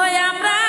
হয় আমরা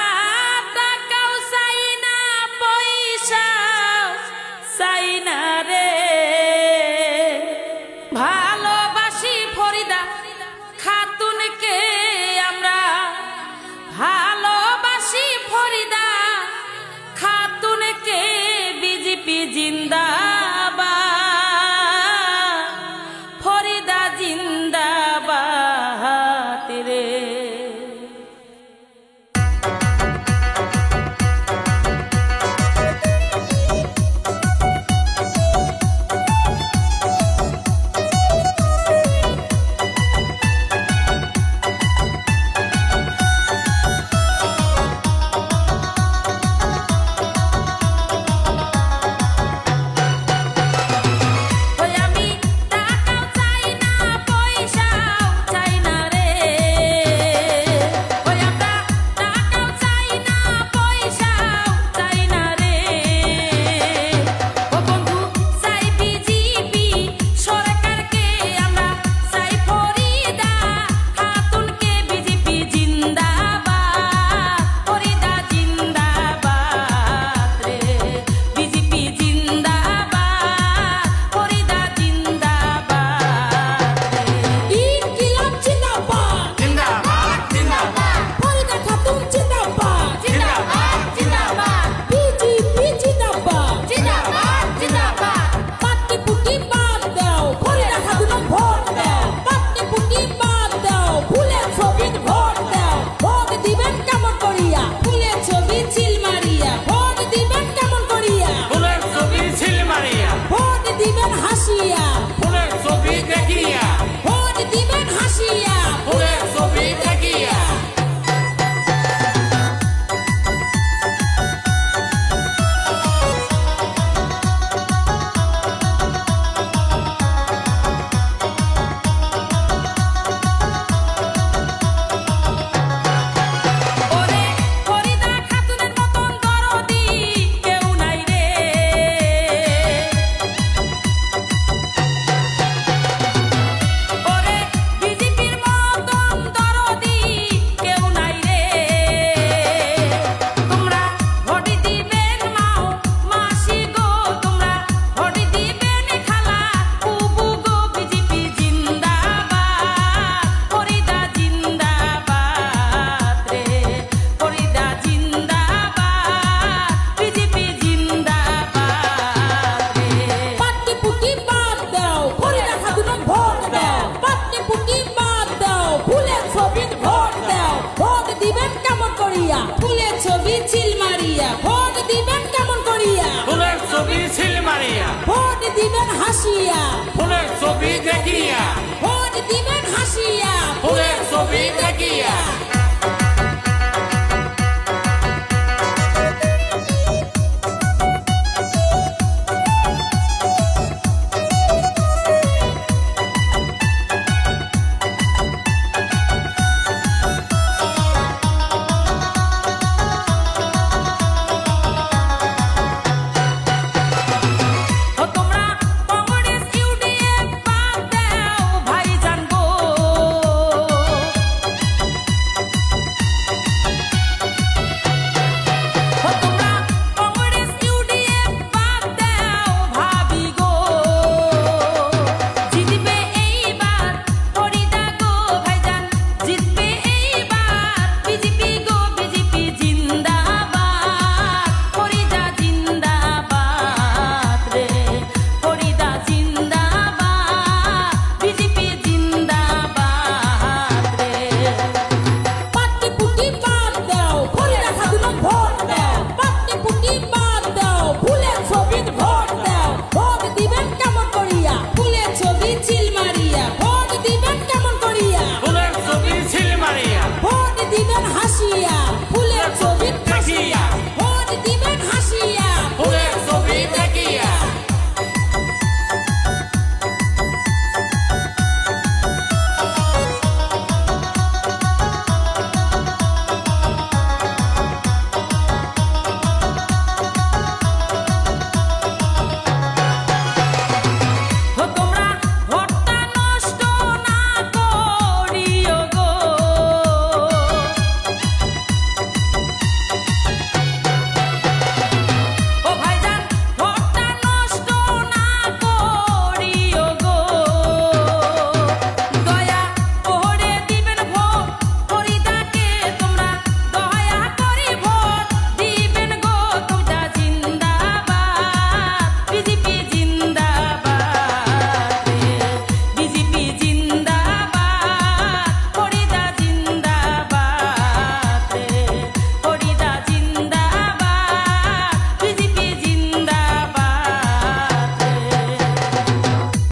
দাঁড়িয়া ভোট দিবেন হাসিয়া। ফুলের ছবি দেখিয়া। ভোট দিবেন হাসিয়া। ফুলের ছবি দেখিয়া।